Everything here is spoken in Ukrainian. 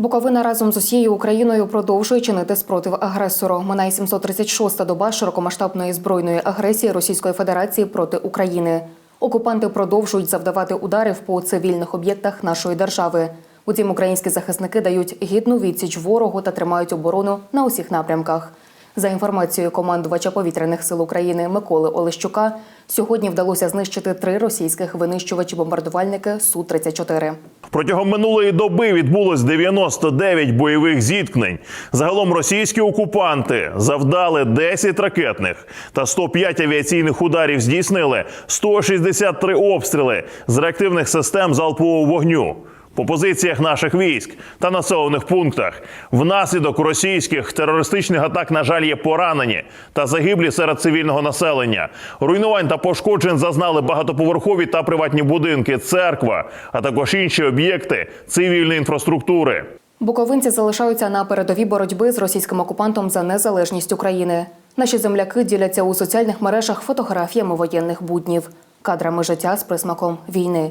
Буковина разом з усією Україною продовжує чинити спротив агресору. Минає 736-та доба широкомасштабної збройної агресії Російської Федерації проти України. Окупанти продовжують завдавати ударів по цивільних об'єктах нашої держави. Утім, українські захисники дають гідну відсіч ворогу та тримають оборону на усіх напрямках. За інформацією командувача повітряних сил України Миколи Олещука, сьогодні вдалося знищити три російських винищувачі-бомбардувальники су 34 Протягом минулої доби відбулось 99 бойових зіткнень. Загалом російські окупанти завдали 10 ракетних та 105 авіаційних ударів здійснили 163 обстріли з реактивних систем залпового вогню. По позиціях наших військ та населених пунктах внаслідок російських терористичних атак, на жаль, є поранені та загиблі серед цивільного населення. Руйнувань та пошкоджень зазнали багатоповерхові та приватні будинки, церква, а також інші об'єкти цивільної інфраструктури. Буковинці залишаються на передовій боротьби з російським окупантом за незалежність України. Наші земляки діляться у соціальних мережах фотографіями воєнних буднів, кадрами життя з присмаком війни.